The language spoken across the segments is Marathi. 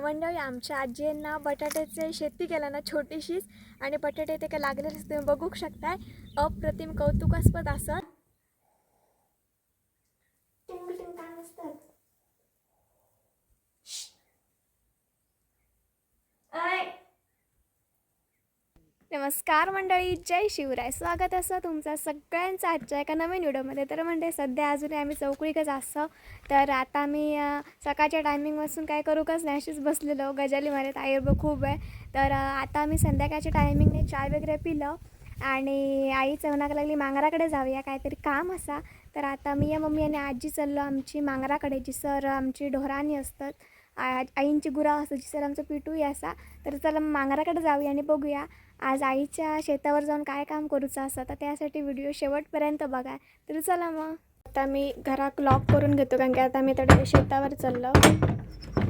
मंडळी आमच्या आजींना बटाट्याचे शेती केलं ना छोटीशीच आणि बटाटे ते काय लागलेलेच तुम्ही बघू शकताय. अप्रतिम कौतुकास्पद असत टिंग टिंग काय असतात ऐ. नमस्कार मंडळी जय शिवराय. स्वागत असं तुमचा सगळ्यांचं आजच्या एका नवीन व्हिडिओमध्ये. तर म्हणजे सध्या अजूनही आम्ही चौकळीकच असतो तर आता मी सकाळच्या टायमिंगपासून काय करू कच नाही अशीच बसलेलो. गजालीमध्ये ताईरबं खूप आहे. तर आता आम्ही संध्याकाळच्या टायमिंगने चाय वगैरे पिलं आणि आई चवनाक लागली मांगराकडे जाऊया काहीतरी काम असा. तर आता मी या मम्मी आणि आजी चाललो आमची मांगराकडे जी सर आमची ढोराणी असतात. आ- आईंची गुरा असतात जी सर आमचं पिटूही असा. तर चला मांगराकडे जाऊया आणि बघूया आज आईच्या शेतावर जाऊन काय काम करूचं असं. तर त्यासाठी व्हिडिओ शेवटपर्यंत बघा. तर चला मग. आता मी घरात लॉक करून घेतो कारण की आता मी तर शेतावर चाललो.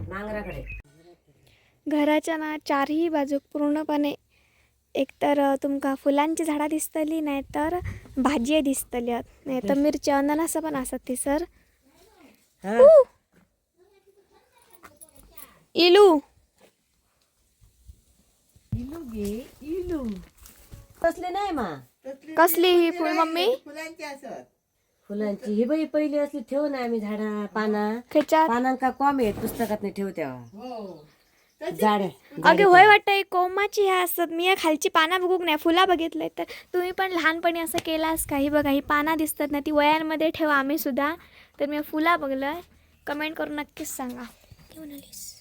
नांगराकडे घराच्या ना चारही बाजूक पूर्णपणे एकतर तुमका फुलांची झाडां दिसतली नाही तर भाजी दिसतली. नाही तर मिरची अननस पण असत ती सर. हा. इलू. इलू गे इलू. कसले नाही मा. कसली ही फुल मम्मी? फुलांची ही बाई पहिली असली ठेव ना आम्ही झाडा पाना. खेच्यात. पानांका कॉम आहेत पुस्तकात नाही ठेव तेव्हा. झाडे अगे होय वाटतं कोमाची ह्या असतात मी या खालची पाना बघूक नाही? फुला बघितलंय तर. तुम्ही पण लहानपणी असं केलास का ही बघा ही पाना दिसतात ना ती वयांमध्ये ठेवा आम्ही सुद्धा. तर मी फुला बघलं. कमेंट करून नक्कीच सांगा. घेऊन आलीस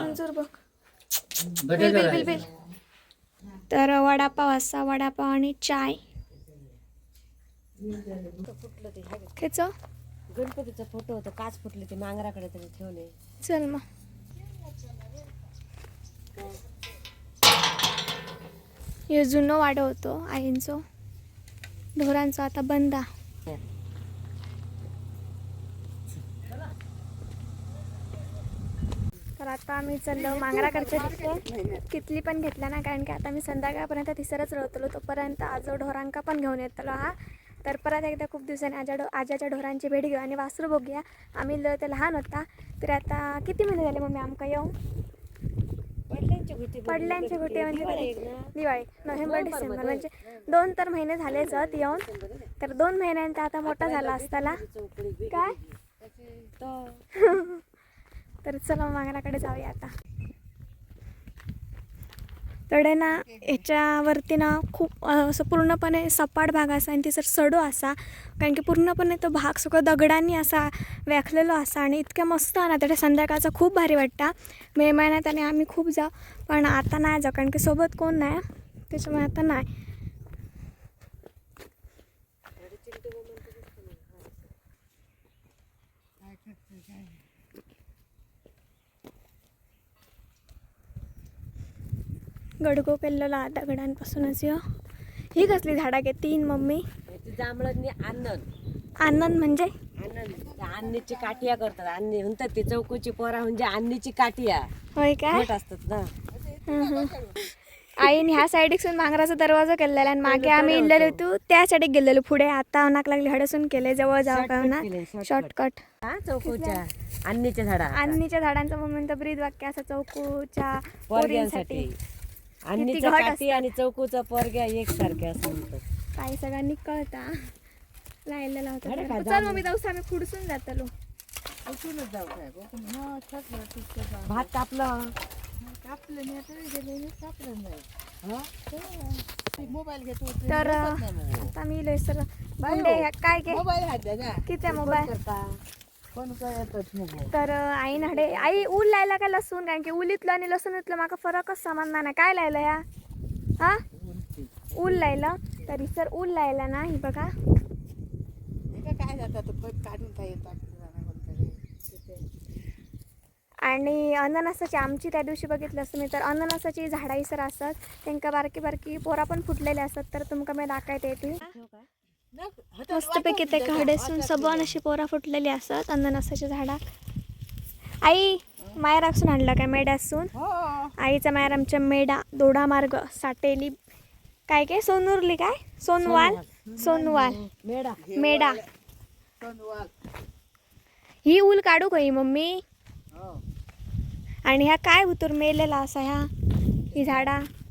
मंजूर बघ. Bill bill bill bill. तर वडापाव असा वडापाव आणि चाय. खेच. गणपतीचा फोटो होता काच फुटले ते नांगराकडे तरी ठेवले. चल मग. हे जुनं वाडं होतं आईंचं. ढोरांचं आता बंद तर आता आम्ही चाललो मांगराकडच्या तिथे. कितली पण घेतल्या ना कारण की आता मी संध्याकाळपर्यंत तिसरंच रवतलो तोपर्यंत आजो ढोरांका पण घेऊन येतलो हा. तर परत एकदा खूप दिवसांनी आजा डो आजाच्या ढोरांची भेट घेऊ आणि वासरू बघूया आम्ही ल- ते लहान होता तर आता किती महिने झाले मम्मी आमका येऊन? पडल्यांची गुटी म्हणजे? दिवाळी नोव्हेंबर डिसेंबर म्हणजे दोन तर महिने झालेच आहेत येऊन. तर दोन महिन्यांचा आता मोठा झाला असताना. चौकडी काय? तर चला मागण्याकडे जाऊया आता. तडे ना ह्याच्यावरती ना खूप असं पूर्णपणे सपाट भाग असा आणि तिसर सडो असा कारण की पूर्णपणे तो भाग सगळं दगडांनी असा व्याखलेलो असा आणि इतक्या मस्त ना त्याच्या संध्याकाळचा खूप भारी वाटता. मे महिन्यात आणि आम्ही खूप जाऊ पण आता नाही जाऊ कारण की सोबत कोण नाही त्याच्यामुळे आता नाही. गडगो केलेला दगडांपासूनच य ही. कसली झाडा तीन मम्मी. जांभळांनी आनंद. आनंद म्हणजे? अन्नीची काठिया करतात. अन्नी म्हणतात ती चौकोची पोरा म्हणजे अन्नीची काठिया. होय काय असतात ना. आईने ह्या साईडीसून मांगराचा दरवाजा केलेला आणि मागे आम्ही इल्लेलो होतो त्या साईडीक गेलेलो. पुढे आता नाक लागली. हडसून केले जवळ जाऊ का shortcut. शॉर्टकट चौकोच्या. अन्नीच्या झाडा अन्नीच्या झाडांचं म्हणून तर ब्रीद वाक्य असं चौकूच्या पोरग्यांसाठी. घट काठी आणि चौकोचा पोरग्या एकसारख्या असं म्हणतात काही सगळ्यांनी कळता. झाडं होता खा, तर. चल मग मी जाऊस आम्ही पुढसून जातलो भात कापलं. तर आता मी इलोय सर मुंडे काय घे किती मोबाईल? तर आई नाडे आई ऊल लायला का लसूण? कारण की उलीतलं आणि लसूणीतलं माका फरकच समजणार नाही. काय लायलं या? हा? ऊल लायलं तरी सर ऊल लायला ना ही बघा. आणि अननसाची आमची त्या दिवशी बघितलं असतं मी तर अननसाची झाडं सर असतात. त्यांका बारकी बारकी पोरा पण फुटलेले असतात तर तुमका मी दाखवते येते मस्तपैकी ते हडेसून सबन अशी पोरा फुटलेली असतात अननसाची झाडा आई मायर असून आणलं काय मेड्यासून आईचा मायर आमच्या मेडा दोडा मार्ग साटेली काय काय? सोनुरली काय? सोनवाल? सोनवाल. मेढा. मेडा ही ऊल काढू का ही मम्मी? हो. आणि ह्या काय उतूर मेलेला असा ह्या? ही झाडा? हे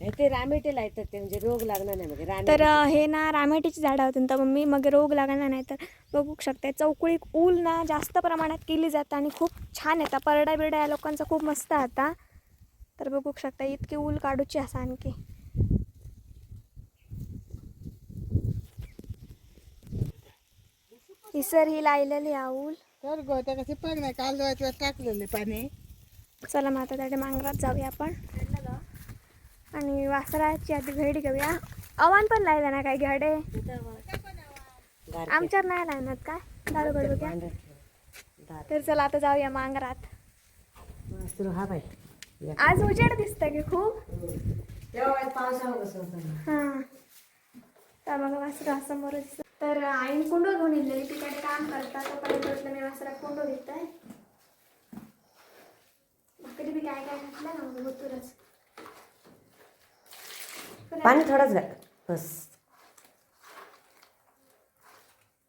ते रामेटेला येतात ते म्हणजे रोग लागणार नाही म्हणजे तर हे ना रामेटीची झाडं होती तर मम्मी मग रोग लागणार नाही तर बघू शकता. चौकळी ऊल ना जास्त प्रमाणात केली जातं आणि खूप छान येतात परडा बिरडा या लोकांचा खूप मस्त आता. तर बघू शकता इतकी ऊल काढूची असा आणखी. इसर ही लायलेली हा ऊल. तर गो त्या कसे पाग नाही काल टाकलेले पाणी. चला मग आता त्याच्या मांगरात जाऊया आपण. आणि वासराची आधी भेट घेऊया. अवान पण लायला ना काय घाडे आमच्यावर नाही लायनात काय दारू बघ्या तर चला आता जाऊया मांगरात. आज उजेड दिसतं की खूप? हां. तर बघा वासरा समोर तर आईन कुंडो घेऊन येलेली तिकडे काम करतात तोपर्यंत म्हटलं मी वासरा कुंडो घेत आहे भाकरी बी काय काय घातलं ना मग होतूरच पाणी थोडंच घाल. बस.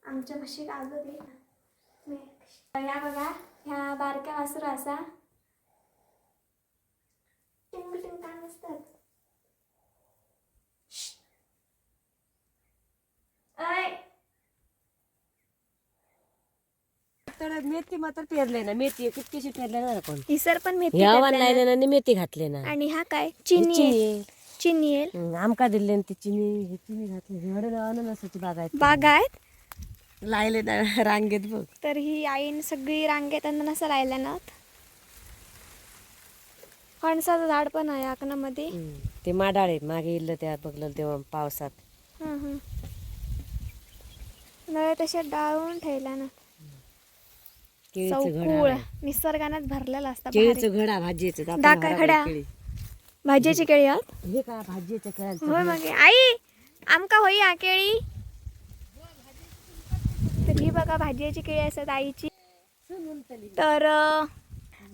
आमच्या म्हशी कागद आहे ना. मी- या बघा ह्या बारक्या वासरू असा. टिंग टिंग काय असतात ऐ. तर मेथी मात्र पेरले ना. मेथी कितकीशी पेरले ना कोण. इसर पण मेथी. लायले ना आणि घातले ना. आणि हा काय? चिनी चिनी आहे. चिनी येईल? आमका दिले ती चिनी ही चिनी घातली. एवढे अननसाची बाग आहेत बाग आहेत? लायले ना रांगेत बघ. तर ही आईन सगळी रांगेत नसं राहिल्या ना फणसाचं झाड पण आहे आकनामध्ये हं, ते माडाळ मागे इल्लं त्या बघलं तेव्हा पावसात. हं, हं. नळे तसे डाळून ठेवल्या ना केळीचं चौकुळ निसर्गानेच भरलेला असता केळीचं घडा भाजीचं. दाखा खड्या. भाजीची केळी आहोत हे का भाजीचं होय मग. आई आमका होई हा केळी. तर ही बघा भाजीची केळी असतात आईची. तर अं,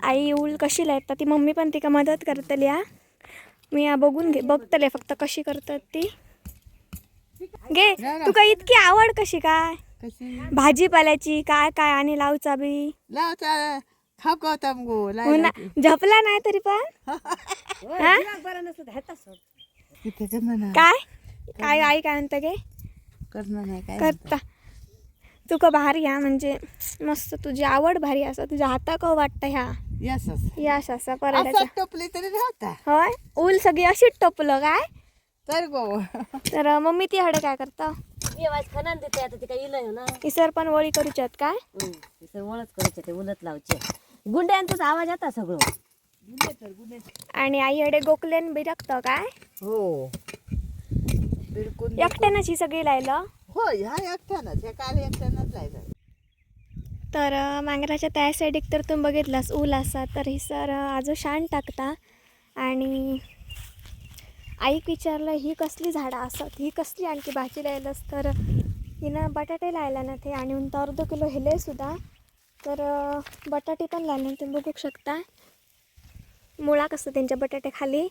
आई ऊल कशी लायता ती मम्मी पण तिका मदत करतली हा. मी हा बघून घे बघतले फक्त कशी करतात ती. घे तुका इतकी आवड कशी काय? कशी? भाजीपाल्याची काय काय आणि लावचा बी? लावता खाऊ का गो ना झपला नाही तरी पण? काय? काय आई काय म्हणतं गे? करणार नाही काय करता तुका भारी हा म्हणजे मस्त तुझी आवड भारी असा तुझ्या हाता का वाटतं ह्या? यस यश असा असं पराठ्याचा टोपली तरी राहता. होय? ऊल सगळी अशीच टोपलं काय? तर गो. तर मम्मी ती हडे काय करता? देते आता ते काय इलंय हो ना. इसर पण वळी करूच्यात काय? हं, ते सर्व ओळख करायचे ते उलट लावचे. गुंड्यांचाच आवाज येता सगळं. आणि आई हडे गोकलेन बिरकतं काय? हो. बिलकुल एकट्यानंच ही सगळी लायलं? हो ह्या एकट्यानंच ह्या कार्य एकट्यानंच जायचं तर अं, मांगराच्या त्या साईडीक तर तुम्ही बघितलास ऊल असा तर ही सर आजो शाण टाकता. आणि आईक विचारलं ही कसली झाडं असत? ही कसली आणखी भाजी लायलंस? तर हिनं बटाटे लायला ना ते आणि उंत अर्ध किलो हिले सुद्धा. तर बटाटे पण लायले तुम्ही बघू शकता मुळा कसं त्यांच्या बटाट्याखाली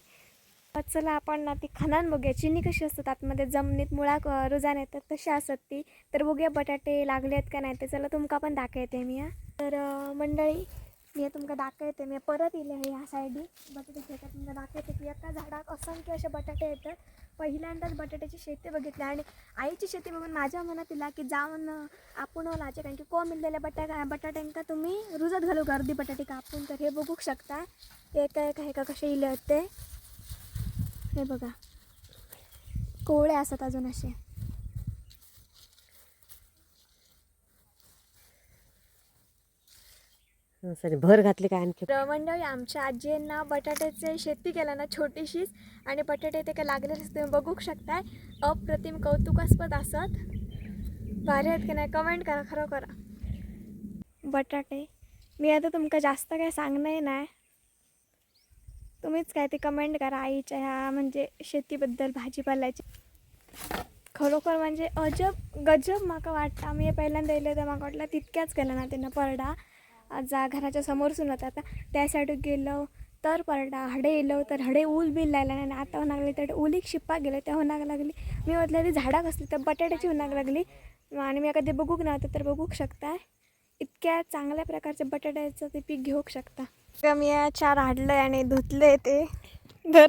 चला आपण ना ती खणान बघूया. चिनी कशी असतात आतमध्ये? जमिनीत मुळा क- रुजान येतात तशी असतात ती. तर बघूया बटाटे लागले आहेत का नाही ते. चला तुमका पण दाखवते मी हा. तर मंडळी मी तुमका दाखयते मी परत इले ह्या सायडी. बटाटे शेतात तुमकां दाखयते की एका झाडाक असंख्य असे बटाटे येतात. पहिल्यांदाच बटाट्याची शेती बघितली आणि आईची शेती बघून माझ्या मनात येला की जाऊन आपण लाचे कारण की को मिळलेल्या बटा बटाट्यांका तुम्ही रुजत घालू गर्दी बटाटे कापून. तर हे बघू शकता. एका एका एका कसे इले होते. हे बघा. कोवळे असतात अजून असे. सरी भर घातली काय आणखी? मंडळी आमच्या आजींना बटाट्याचे शेती केला ना छोटीशीच आणि बटाटे ते काय लागलेलेच तुम्ही बघू शकताय. अप्रतिम कौतुकास्पद असत. भारी आहेत की नाही? कमेंट करा खरं करा बटाटे. मी आता तुमका जास्त काय सांगणार नाही. तुम्हीच काय ते कमेंट करा आईच्या ह्या म्हणजे शेतीबद्दल भाजीपाल्याची. खरोखर म्हणजे अजब गजब म्हाका वाटतं. आम्ही हे पहिल्यांदा येले तर म्हाका वाटलं तितक्याच केला ना त्यांना परडा. जा घराच्या समोरसून होता. आता त्या साईडूक गेलो तर पारडा हडे येलो तर हडे ऊल बिल लायला नाही. आणि आता होणाक लागली तर उलीक शिप्पा गेले त्या होणाक लागली. मी म्हटलं ती झाडा कसली तर बटाट्याची होणाक लागली. आणि मी कधी बघूक नव्हतं तर बघूक शकताय इतक्या चांगल्या प्रकारचे बटाट्याचं ते पीक घेऊ शकता. तर मी चार हाडलं आणि धुतले ते. तर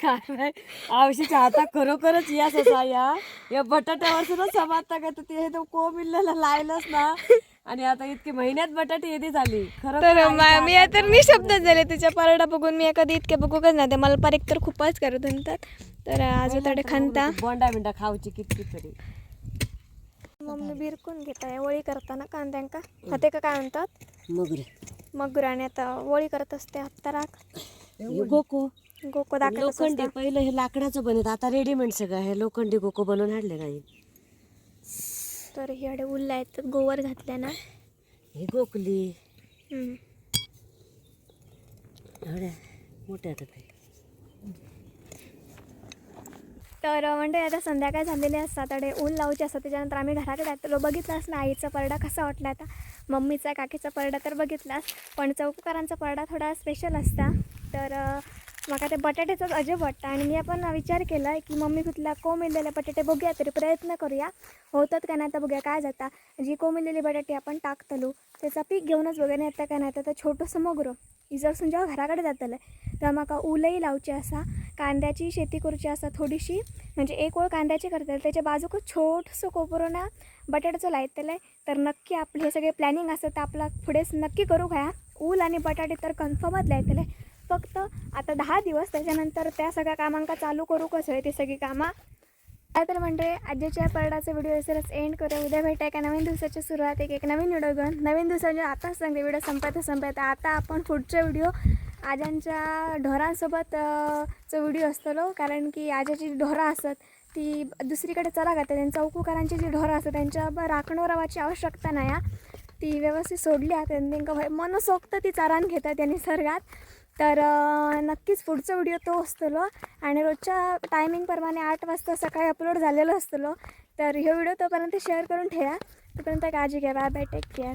काय नाही आवशीच्या हाता खरोखरच यास असा या. या बटाट्यावर सुद्धा समाजता का तर ते तो कोमिल्ल्याला लायलंच ना. आणि आता इतके महिन्यात बटाटे येते झाली. खरं तर मा- मी तर निशब्द झाले तुझ्या परडा बघून. मी कधी इतके बघूकच नाही. ते मला पारिक तर खूपच करत म्हणतात तर आज तडे खंता. बोंडा बिंडा खाऊची किती तरी. मम्मी बिरकून घेत आहे वळी करताना कांद्यांका हाते का काय म्हणतात? मगरी. मग आणि आता वळी करत असते हत्ताराक गोको. गोको दाखवत लोखंडी पहिलं हे लाकडाचं बनत. आता रेडीमेड सगळं हे लोखंडी गोको बनवून आणले नाही. तर हे अडे उरले आहेत तर गोवर घातल्या ना. हे गोकली. हम्म. एवढ्या मोठ्या आता. ते तर म्हणजे आता संध्याकाळ झालेली असतात अडे ऊन लावचे असतात त्याच्यानंतर आम्ही घराकडे आलो बघितलास ना आईचा परडा कसा वाटला आता? मम्मीचा काकीचा परडा तर बघितलास पण चौककरांचा परडा थोडा स्पेशल असता. तर अं, म्हाका ते बटाट्याचंच अजब वाटतं आणि मी पण विचार केला की मम्मी कुठला कोंबिलेले बटाटे बघूया तरी प्रयत्न करूया. होतात का नाही तर बघूया काय जाता. जी कोंबिलेली बटाटे आपण टाकतलो त्याचा पीक घेऊनच बघा नाही काय का नाही तर छोटंसं मोगरं. इजरसून जेव्हा घराकडे जातलं तर म्हाका उलई लावची असा कांद्याची शेती करूची असा थोडीशी म्हणजे एक ओळ कांद्याची करता त्याच्या बाजूक छोटंसं कोपरून ना बटाट्याचं लायतलं तर नक्की आपले हे सगळे प्लॅनिंग असतं तर आपला पुढे नक्की करू घ्या ऊल आणि बटाटे तर कन्फर्मच लायतले फक्त आता दहा दिवस त्याच्यानंतर त्या सगळ्या कामांका चालू करू कसं आहे ती सगळी कामं. काय तर म्हणजे आजच्या पर्डाचा व्हिडिओ असरच एंड करूया. उद्या भेटाय का नवीन दिवसाची सुरुवात एक एक नवीन व्हिडिओ घेऊन. नवीन दिवसाचे आताच सांगते व्हिडिओ संपत संपत. आता आपण पुढचा व्हिडिओ आजांच्या ढोरांसोबत अं, व्हिडिओ असतलो. कारण की आजाची ढोरं असत ती दुसरीकडे चला घालतात त्यांचा चौकूकरांची जी ढोरं असतात त्यांच्या राखणं रवाची आवश्यकता नाही ती व्यवस्थित सोडली आहे त्यांनी त्यांका मनसोक्त ती चरान घेतात या निसर्गात तर नक्कीच पुढचा व्हिडिओ तो असतलो. आणि रोजच्या टायमिंगप्रमाणे आठ वाजता सकाळी अपलोड झालेलो असतलो. तर ह्यो व्हिडिओ तोपर्यंत शेअर करून ठेवा. तोपर्यंत काळजी घ्या. Bye bye take care